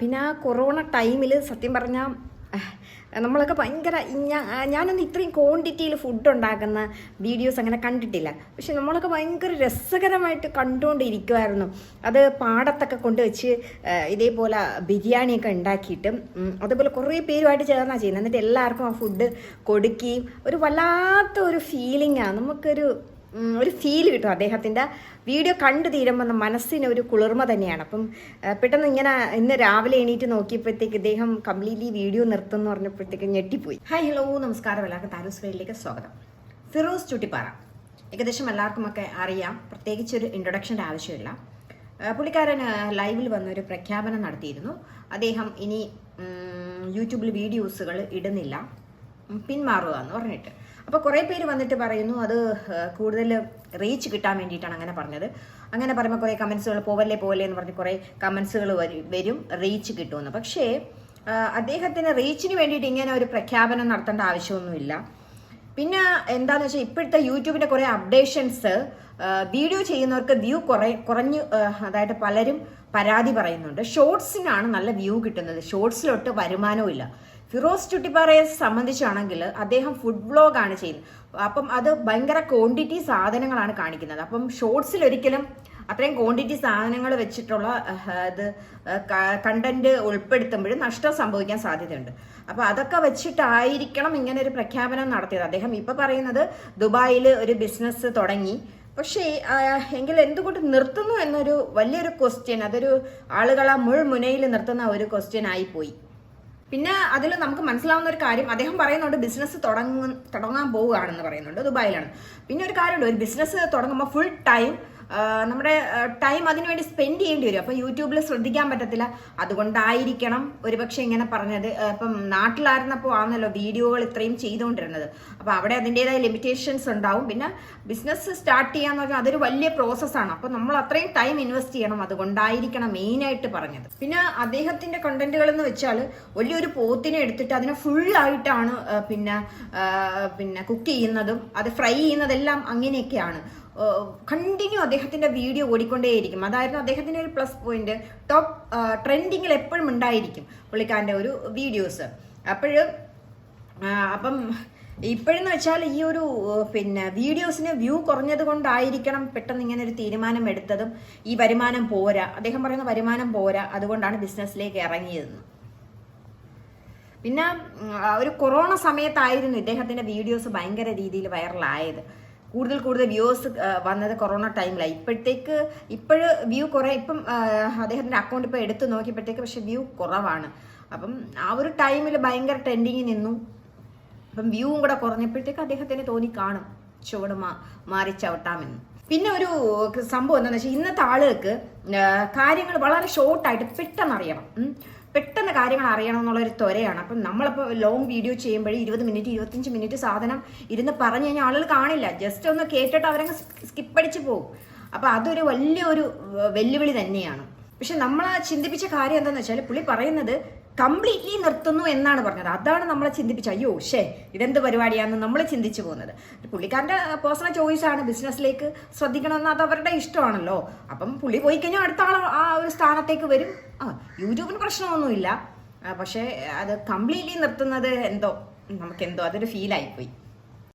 പിന്നെ ആ കൊറോണ ടൈമിൽ സത്യം പറഞ്ഞാൽ നമ്മളൊക്കെ ഭയങ്കര ഞാനൊന്നും ഇത്രയും ക്വാണ്ടിറ്റിയിൽ ഫുഡ് ഉണ്ടാക്കുന്ന വീഡിയോസ് അങ്ങനെ കണ്ടിട്ടില്ല. പക്ഷെ നമ്മളൊക്കെ ഭയങ്കര രസകരമായിട്ട് കണ്ടുകൊണ്ടിരിക്കുമായിരുന്നു അത് പാടത്തൊക്കെ കൊണ്ട് വെച്ച് ഇതേപോലെ ബിരിയാണിയൊക്കെ ഉണ്ടാക്കിയിട്ട് അതേപോലെ കുറേ പേരുമായിട്ട് ചേർന്നാണ് ചെയ്യുന്നത് എന്നിട്ട് എല്ലാവർക്കും ആ ഫുഡ് കൊടുക്കുകയും ഒരു വല്ലാത്ത ഒരു ഫീലിംഗാണ് നമുക്കൊരു ഒരു ഫീൽ കിട്ടും അദ്ദേഹത്തിന്റെ വീഡിയോ കണ്ടു തീരുമ്പോൾ മനസ്സിന് ഒരു കുളിർമ തന്നെയാണ്. അപ്പം പെട്ടെന്ന് ഇങ്ങനെ ഇന്ന് രാവിലെ എണീറ്റ് നോക്കിയപ്പോഴത്തേക്ക് ഇദ്ദേഹം കംപ്ലീറ്റ്ലി വീഡിയോ നിർത്തുമെന്ന് പറഞ്ഞപ്പോഴത്തേക്ക് ഞെട്ടിപ്പോയി. ഹായ് ഹലോ നമസ്കാരം. എല്ലാവർക്കും താരൂസ് വേലിലേക്ക് സ്വാഗതം. ഫിറോസ് ചുട്ടിപ്പാറ. ഏകദേശം എല്ലാവർക്കും ഒക്കെ അറിയാം. പ്രത്യേകിച്ച് ഒരു ഇൻട്രൊഡക്ഷന്റെ ആവശ്യമില്ല. പുള്ളിക്കാരൻ ലൈവിൽ വന്നൊരു പ്രഖ്യാപനം നടത്തിയിരുന്നു. അദ്ദേഹം ഇനി യൂട്യൂബിൽ വീഡിയോസുകൾ ഇടുന്നില്ല. പിന്മാറുക എന്ന് പറഞ്ഞിട്ട്. അപ്പോൾ കുറേ പേര് വന്നിട്ട് പറയുന്നു അത് കൂടുതൽ റീച്ച് കിട്ടാൻ വേണ്ടിയിട്ടാണ് അങ്ങനെ പറഞ്ഞത്. അങ്ങനെ പറയുമ്പോൾ കുറേ കമൻസുകൾ പോവല്ലേ പോവല്ലേ എന്ന് പറഞ്ഞ് കുറേ കമൻസുകൾ വരും റീച്ച് കിട്ടുമെന്ന്. പക്ഷേ അദ്ദേഹത്തിന് റീച്ചിന് വേണ്ടിയിട്ട് ഇങ്ങനെ ഒരു പ്രഖ്യാപനം നടത്തേണ്ട ആവശ്യമൊന്നുമില്ല. പിന്നെ എന്താണെന്ന് വെച്ചാൽ ഇപ്പോഴത്തെ യൂട്യൂബിന്റെ കുറേ അപ്ഡേഷൻസ് വീഡിയോ ചെയ്യുന്നവർക്ക് വ്യൂ കുറേ കുറഞ്ഞ് അതായത് പലരും പരാതി പറയുന്നുണ്ട്. ഷോർട്സിനാണ് നല്ല വ്യൂ കിട്ടുന്നത്. ഷോർട്സിലോട്ട് വരുമാനവും ഇല്ല. ഫിറോസ് ചുട്ടിപ്പാറയെ സംബന്ധിച്ചാണെങ്കിൽ അദ്ദേഹം ഫുഡ് വ്ളോഗാണ് ചെയ്യുന്നത്. അപ്പം അത് ഭയങ്കര ക്വാണ്ടിറ്റി സാധനങ്ങളാണ് കാണിക്കുന്നത്. അപ്പം ഷോർട്സിൽ ഒരിക്കലും അത്രയും ക്വാണ്ടിറ്റി സാധനങ്ങൾ വെച്ചിട്ടുള്ള ഇത് കണ്ടന്റ് ഉൾപ്പെടുത്തുമ്പോഴും നഷ്ടം സംഭവിക്കാൻ സാധ്യതയുണ്ട്. അപ്പൊ അതൊക്കെ വെച്ചിട്ടായിരിക്കണം ഇങ്ങനെ ഒരു പ്രഖ്യാപനം നടത്തിയത്. അദ്ദേഹം ഇപ്പൊ പറയുന്നത് ദുബായിൽ ഒരു ബിസിനസ് തുടങ്ങി. പക്ഷേ എങ്കിൽ എന്തുകൊണ്ട് നിർത്തുന്നു എന്നൊരു വലിയൊരു ക്വസ്റ്റ്യൻ അതൊരു ആളുകളെ മുൾമുനയിൽ നിർത്തുന്ന ഒരു ക്വസ്റ്റ്യൻ ആയി പോയി. പിന്നെ അതിൽ നമുക്ക് മനസ്സിലാവുന്ന ഒരു കാര്യം അദ്ദേഹം പറയുന്നുണ്ട് ബിസിനസ് തുടങ്ങ തുടങ്ങാൻ പോവുകയാണെന്ന് പറയുന്നുണ്ട്. ദുബായിലാണ്. പിന്നെ ഒരു കാര്യമുണ്ട് ഒരു ബിസിനസ് തുടങ്ങുമ്പോൾ ഫുൾ ടൈം നമ്മുടെ ടൈം അതിനുവേണ്ടി സ്പെൻഡ് ചെയ്യേണ്ടി വരും. അപ്പോൾ യൂട്യൂബിൽ ശ്രദ്ധിക്കാൻ പറ്റത്തില്ല. അതുകൊണ്ടായിരിക്കണം ഒരുപക്ഷെ ഇങ്ങനെ പറഞ്ഞത്. ഇപ്പം നാട്ടിലായിരുന്നപ്പോൾ ആണല്ലോ വീഡിയോകൾ ഇത്രയും ചെയ്തുകൊണ്ടിരുന്നത്. അപ്പോൾ അവിടെ അതിന്റെതായ ലിമിറ്റേഷൻസ് ഉണ്ടാവും. പിന്നെ ബിസിനസ് സ്റ്റാർട്ട് ചെയ്യാന്ന് പറഞ്ഞാൽ അതൊരു വലിയ പ്രോസസ്സാണ് അപ്പോൾ നമ്മൾ അത്രയും ടൈം ഇൻവെസ്റ്റ് ചെയ്യണം. അതുകൊണ്ടായിരിക്കണം മെയിനായിട്ട് പറഞ്ഞത്. പിന്നെ അദ്ദേഹത്തിന്റെ കണ്ടന്റുകൾ എന്ന് വെച്ചാൽ വലിയൊരു പോത്തിനെ എടുത്തിട്ട് അതിനെ ഫുൾ ആയിട്ടാണ് പിന്നെ പിന്നെ കുക്ക് ചെയ്യുന്നതും അത് ഫ്രൈ ചെയ്യുന്നതെല്ലാം അങ്ങനെയൊക്കെയാണ്. കണ്ടിന്യൂ അദ്ദേഹത്തിന്റെ വീഡിയോ ഓടിക്കൊണ്ടേയിരിക്കും. അതായിരുന്നു അദ്ദേഹത്തിന്റെ ഒരു പ്ലസ് പോയിന്റ് ടോപ്പ് ട്രെൻഡിങ്ങിൽ എപ്പോഴും ഉണ്ടായിരിക്കും പുള്ളിക്കാരന്റെ ഒരു വീഡിയോസ് അപ്പോഴും അപ്പം ഇപ്പോഴെന്ന് വെച്ചാൽ ഈ ഒരു പിന്നെ വീഡിയോസിന് വ്യൂ കുറഞ്ഞത് കൊണ്ടായിരിക്കണം പെട്ടെന്ന് ഇങ്ങനെ ഒരു തീരുമാനം എടുത്തതും ഈ വരുമാനം പോരാ. അദ്ദേഹം പറയുന്ന വരുമാനം പോരാ. അതുകൊണ്ടാണ് ബിസിനസ്സിലേക്ക് ഇറങ്ങിയതെന്ന്. പിന്നെ ഒരു കൊറോണ സമയത്തായിരുന്നു ഇദ്ദേഹത്തിന്റെ വീഡിയോസ് ഭയങ്കര രീതിയിൽ വൈറലായത് കൂടുതൽ കൂടുതൽ വ്യൂവേഴ്സ് വന്നത് കൊറോണ ടൈമിലാണ് ഇപ്പോഴത്തേക്ക് ഇപ്പോഴ് വ്യൂ കുറേ ഇപ്പം അദ്ദേഹത്തിന്റെ അക്കൗണ്ട് ഇപ്പോൾ എടുത്തു നോക്കിയപ്പോഴത്തേക്ക് പക്ഷെ വ്യൂ കുറവാണ്. അപ്പം ആ ഒരു ടൈമിൽ ഭയങ്കര ട്രെൻഡിങ്ങിൽ നിന്നു. അപ്പം വ്യൂവും കൂടെ കുറഞ്ഞപ്പോഴത്തേക്ക് അദ്ദേഹത്തിന് തോന്നി കാണും. ചുവട് മാ മാറി ചവിട്ടാമെന്ന്. പിന്നെ ഒരു സംഭവം എന്താണെന്ന് വെച്ചാൽ ഇന്നത്തെ ആളുകൾക്ക് കാര്യങ്ങൾ വളരെ ഷോർട്ടായിട്ട് പെട്ടെന്ന് അറിയണം. കാര്യങ്ങൾ അറിയണം എന്നുള്ളൊരു ത്വരയാണ്. അപ്പം നമ്മളിപ്പോൾ ലോങ് വീഡിയോ ചെയ്യുമ്പോഴേ ഇരുപത് മിനിറ്റ് ഇരുപത്തഞ്ച് മിനിറ്റ് സാധനം ഇരുന്ന് പറഞ്ഞു കഴിഞ്ഞാൽ ആളുകൾ കാണില്ല. ജസ്റ്റ് ഒന്ന് കേട്ടിട്ട് അവരങ്ങ് സ്കിപ്പടിച്ച് പോകും. അപ്പോൾ അതൊരു വലിയൊരു വെല്ലുവിളി തന്നെയാണ്. പക്ഷെ നമ്മൾ ചിന്തിപ്പിച്ച കാര്യം എന്താണെന്ന് വെച്ചാൽ പുള്ളി പറയുന്നത് കംപ്ലീറ്റ്ലി നിർത്തുന്നു എന്നാണ് പറഞ്ഞത്. അതാണ് നമ്മളെ ചിന്തിപ്പിച്ചത് അയ്യോ ഷേ ഇതെന്ത് പരിപാടിയാണെന്ന് നമ്മൾ ചിന്തിച്ചു പോകുന്നത്. പുള്ളിക്കാരന്റെ പേഴ്സണൽ ചോയ്സ് ആണ് ബിസിനസ്സിലേക്ക് ശ്രദ്ധിക്കണമെന്ന് അത് അവരുടെ ഇഷ്ടമാണല്ലോ. അപ്പം പുള്ളി പോയി കഴിഞ്ഞാൽ അടുത്ത ആൾ ആ ഒരു സ്ഥാനത്തേക്ക് വരും. ആ യൂട്യൂബിന് പ്രശ്നമൊന്നുമില്ല. പക്ഷേ അത് കംപ്ലീറ്റ്ലി നിർത്തുന്നത് എന്തോ നമുക്ക് എന്തോ അതൊരു ഫീലായിപ്പോയി